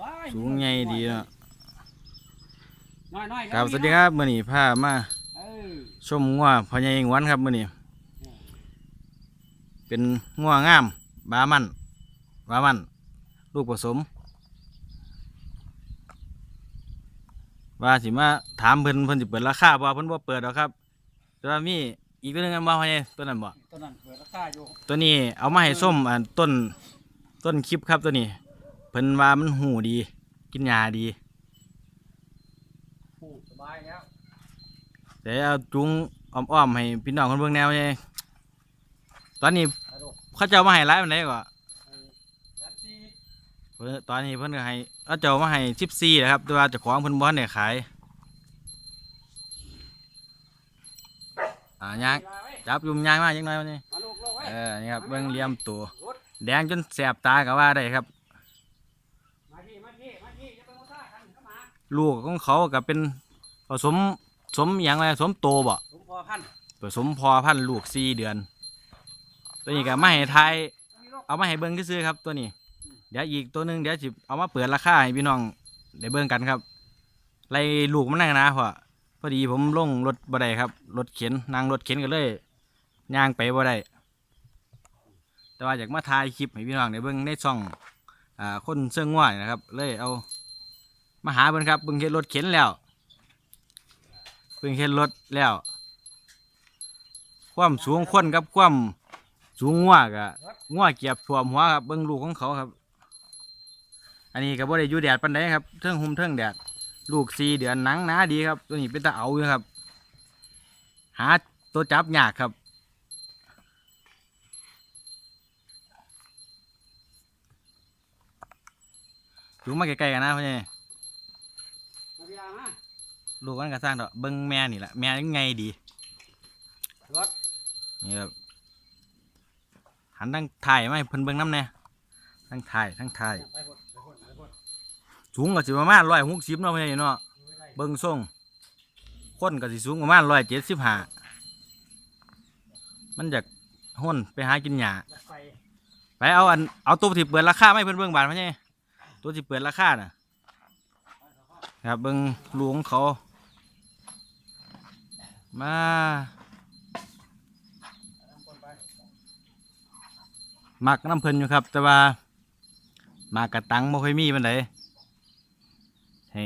ว้ายสูงใหญ่ดีเนาะน้อยๆครับสวัสดีครับมื้อนี้พามาเออชมงัวพ่อใหญ่หวนครับมื้อนี้เป็นงัวงาม บามันบามัน ลูกผสม ว่าสิมาถามเพิ่นเพิ่นสิเปิดราคาบ่เพิ่นบ่เปิดหรอกครับแต่ว่ามีอีกตัวหนึงกันบ่พ่อใหญ่ตัวนั้นบ่ตัวนั้นเปิดราคาอยู่ตัวนี้เอามาให้ส้มอันต้นต้นคลิปครับตัวนี้เพิ่นว่ามันหูดี กินยาดีผูกสบายแล้วแต่เอาจุงอ้อมๆให้พี่น้องคนเบิ่งแนวไงตอนนี้กระโดดเขาเจ้ามาให้ไลฟ์วันไหนก่อนเออแสนสี่เพิ่นตอนนี้เพิ่นก็ให้เขาเจ้ามาให้สิบสี่นะครับแต่ว่าเจ้าของเพิ่นบ่ทันได้ขายอ่าย่างเวลาไว้จับอยุ่มย่างมาจังหน่อยวันนี้มาลูกลูกไว้เออนี่ครับเบิ่งเหลี่ยมตัวรถแดงจนแสบตาก็ว่าได้ครับ มาที่มาที่มาที่จะไปโมซ่ากันเข้ามา ลูกของเขาก็เป็นผสมสมอหย่างไรสมโตบ่สมพอพันธุ์ผสมพอพันธุ์ลูกสี่เดือน ตัวนี้ก็มาให้ทายมีลูกเอามาให้เบิ่งซื่อๆครับตัวนี้ เดี๋ยวอีกตัวหนึงเดี๋ยวสิเอามาเปิดราคาให้พี่น้องได้เบิ่งกันครับไล่ลูกมันนั่งนะพ่อพอดีผมลงรถบ่ได้ครับรถเข็นนั่งรถเข็นก็เลยย่างไปบ่ได้แต่ว่าอยากมาถ่ายคลิปให้พี่น้องได้เบิ่งในช่องอ่าคนเสื่องง่วยนะครับ เลยเอา มาหาเบิ่งครับเบิ่งเฮ็ดรถเข็นแล้วเบิ่งเฮ็ดรถแล้ว ความสูงคนกับความสูงง่วกะงัวเกียบถ่วมหัวครับเบิ้งลูกของเขาครับ อันนี้ก็บ่ได้อยู่แดดปานใดครับเทิงหุมเทิงแดด ลูกสี่เดือนหนังหนาดีครับ ตัวนี้เป็นตาเอาอยู่ครับ หาตัวจับยากครับอยู่มาใกลๆกันนะพ่อให ญ่มาพี่อามาลูกมันก็สร้างดอกเบิ้งแม่นี่แหละแม่ยังไงดีรถนี่ครับหันทั้งถ่ายมาให้เพิ่นเบิ้งน้ำแน่ทั้งถ่ายทั้งถ่ายไปพดไปพดไปพดสูงก็สิประมาณร้อยหกสิบเนาะพ่อใหญ่เนาะไม่ได้เบิ่งทรงคนก็สิสูงประมาณร้อยเจ็ดสิบห้ามันจากห้นไปหากินหญ้าจะไปไปเอาอันเอาตัวที่เปิดราคาไม่เพิ่นเบิ่งบาทพ่อใหญ่ตัวที่เปิดราคาน่ะ ครับเบิ่งหลวงเขา มาทำคนไปมักน้ำเพิ่นอยู่ครับ แต่ว่ามากกระตังบ่ค่อยมีปานใดให้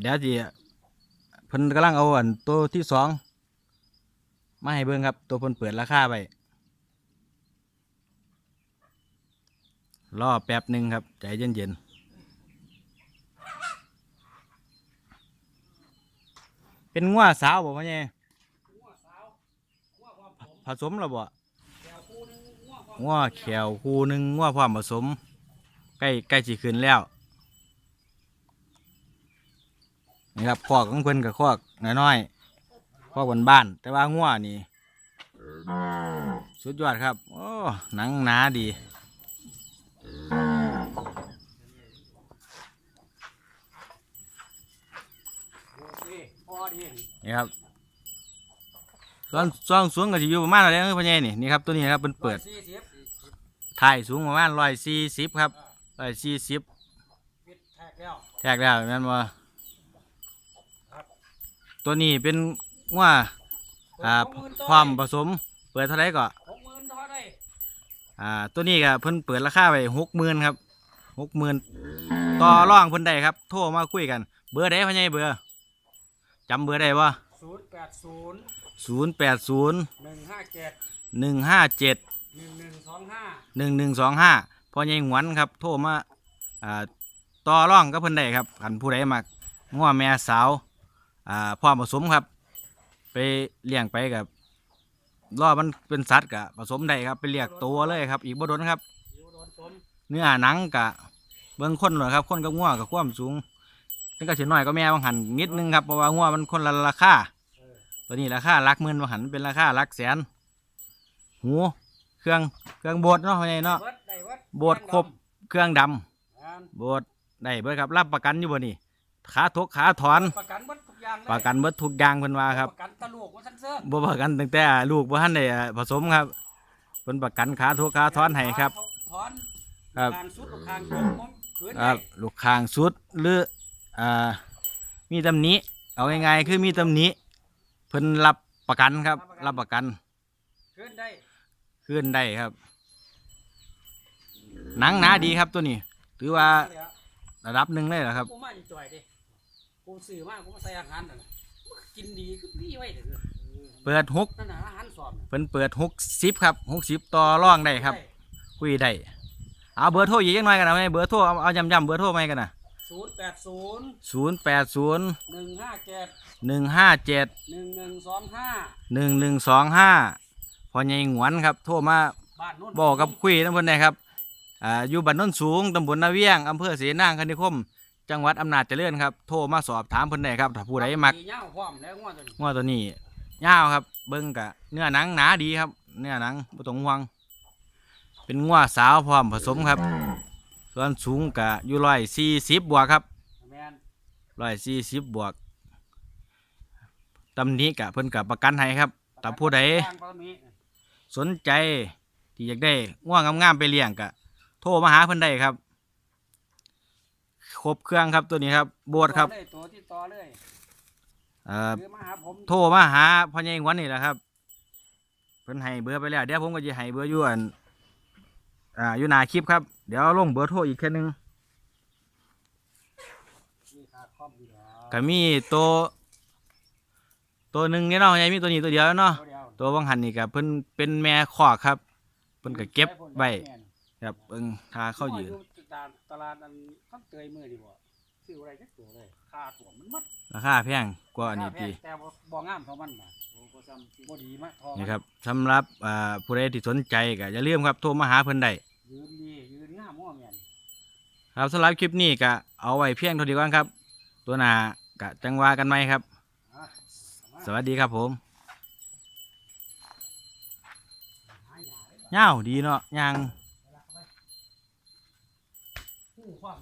เดี๋ยวสิเพิ่นกำลังเอาอันตัวที่สองมาให้เบิ่งครับ ตัวเพิ่นเปิดราคาไปรอแป๊บหนึ่งครับ ใจเย็นๆ เป็นงัวสาวบ่พ่อใหญ่งัวสาวงัวความผสมแล้วบ่งงัวแขวคู่หนึ่งงัวพร้อมผสม ใกล้ใกล้สิขึ้นแล้วนี่ครับคอกของเพิ่นกับคอกน้อยๆคอกบ้าน แต่ว่างัวนี่ สุดยอดครับ โอ้หนังหนาดี โอเคพอดี นี่ครับตอนซ่องสูงก็สิอยู่ประมาณอะไรเอ้ยพ่อใหญ่นี่นี่ครับตัวนี้ครับเพิ่นเปิดถ่ายสูงประมาณร้อยสี่สิบครับร้อยสี่สิบแทกแล้วแทกแล้วแม่นบ่ครับตัวนี้เป็นว่าหกหมื่นตัวพร้อมผสมเปิดเท่าไหร่ก็หกหมื่นอ่าตัวนี้ก็เพิ่นเปิดราคาไปหกหมื่นครับหกหมื่นต่อร่องเพิ่นได้ครับ โทรมาคุยกัน เบอร์ใดพ่อใหญ่เบอร์ จำเบอร์ได้บ่ศูนย์แปดศูนย์ศูนย์แปดศูนย์หนึ่งห้าเจ็ดหนึ่งห้าเจ็ดหนึ่งหนึ่งสองห้าหนึ่งหนึ่งสองห้าพ่อใหญ่หวนครับ โทรมาอ่าต่อรองกับเพิ่นได้ครับกันผู้ใดมักง้อแม่สาวอ่าพร้อมผสมครับ ไปเลี้ยงไปกับรอมันเป็นสัตว์กะผสมได้ครับ ไปเรียกตัวเลยครับ อีกบ่โดนครับ อยู่โดนสม เนื้อหนังกะเบิ่งคนหน่อยครับ คนกับงัวกับความสูง นี่ก็สิน้อยก็แม่บางหันนิดนึงครับเพราะว่างัวมันคนละราคาเออตัวนี้ราคาหลักหมื่นบางหันเป็นราคาหลักแสนหูเครื่องเครื่องโบดเนาะพ่อใหญ่เนาะเบิดได้เบิดโบดครบเครื่องดำงานโบดได้เบิดครับรับประกันอยู่บ่นี่ขาทกขาถอนประกันเบิดทุกอย่างเลยประกันเบิดทุกอย่างเพิ่นว่าครับประกันตะลูกมันสั้นเสื้อบ่ประกันตั้งแต่ลูกบ่ทันได้ผสมครับเพิ่นประกันขาทกขาถอนให้ครับถอนครับการสุดลูกคางโกงผมขืนครัได้บลูกคางสุดหรือ อ่ามีตำหนิเอาง่ายๆคือมีตำหนิเพิ่นรับประกันครับ รับประกันขืนได้ขึ้นได้ครับ หนังหนาดีครับตัวนี้ ถือว่าระดับหนึ่งเลยเหรอครับกูมาอีจ่อยดิกูซื้อมากูมาใส่อาหารนั่นน่ะมันกินดีคือพี่ไว้เด้อเปิดหกนั่นน่ะอาหารสอบน่ะเพิ่นเปิดหกสิบครับหกสิบต่อร่องได้ครับ คุยได้เอาเบอร์โทรอีกจังหน่อยกันนะเบอร์โทรเอาเอาย้ำๆเบอร์โทรไหมาให้กันนะ ศูนย์แปดศูนย์ศูนย์แปดศูนย์หนึ่งห้าเจ็ดหนึ่งห้าเจ็ดหนึ่งหนึ่งสองห้าหนึ่งหนึ่งสองห้าพอใหญ่หงวนครับโทรมาบ้านโน้นบอกกับคุยทั้งเพิ่นได้ครับอ่าอยู่บ้านโน้นสูงตำบลนาเวียงอำเภอเสนางคณิคม จังหวัดอำนาจเจริญครับโทรมาสอบถามเพิ่นได้ครับถ้าผู้ใดมักขี่เหย้าพร้อมแล้วงวดตัวนี้ง้อตัวนี้ยาวครับ เบิ้งกะเนื้อหนังหนาดีครับ เนื้อหนังบ่ต้องห่วงเป็นง้อสาวพร้อมผสมครับ ส่วนสูงกะอยู่ร้อยสี่สิบบวกครับแมนร้อยสี่สิบบวกตำหนี้กะเพิ่นกะประกันให้ครับแต่ผู้ใดทางปรมีสนใจที่อยากได้ง่วงงามๆไปเลี้ยงกะโทรมาหาเพิ่นได้ครับ ครบเครื่องครับตัวนี้ครับโบดครับตัวเลยตัวที่ต่อเลยเอ่อคือมาหาผมโทรมาหาพ่อใหญ่งวนนี่แหละครับเพิ่นให้เบอร์ไปแล้วเดี๋ยวผมก็จะให้เบอร์อยู่อันอ่าอยู่หน้าคลิปครับ เดี๋ยวลงเบอร์โทรอีกแค่นึงนี่ค่าคอมอยู่แล้วก็มีตัวตัวหนึ่งเนี่ยเนาะใหญ่มีตัวนี้ตัวเดียวเนาะตัวเดียวตัววังหันนี่ก็เพิ่นเป็นแม่คอกครับ เพิ่นก็เก็บไว้ครับเบิ่งทาเข้ายืนตลาดตลาดอันข้างเตยมือดีบ่ซื้ออะไรจักตัวเลยค่าตัวมันมัดราคาแพงกว่าอันนี้ค่าแพปีงแต่บ่บ่งามเท่ามันน่ะโอ้บ่ซ้ำบ่ดีมากทอนี่ครับสำหรับอ่าผู้ใดที่สนใจก็อย่าลืมครับโทรมาหาเพิ่นได้ยืนดียืนงามม่อแม่น ครับสำหรับคลิปนี้ก็เอาไว้เพียงเท่านี้ก่อนครับ ตัวหนากะจังว่ากันไหมครับ สวัสดีครับผมเงาดีเนาะยัง ผู้ความ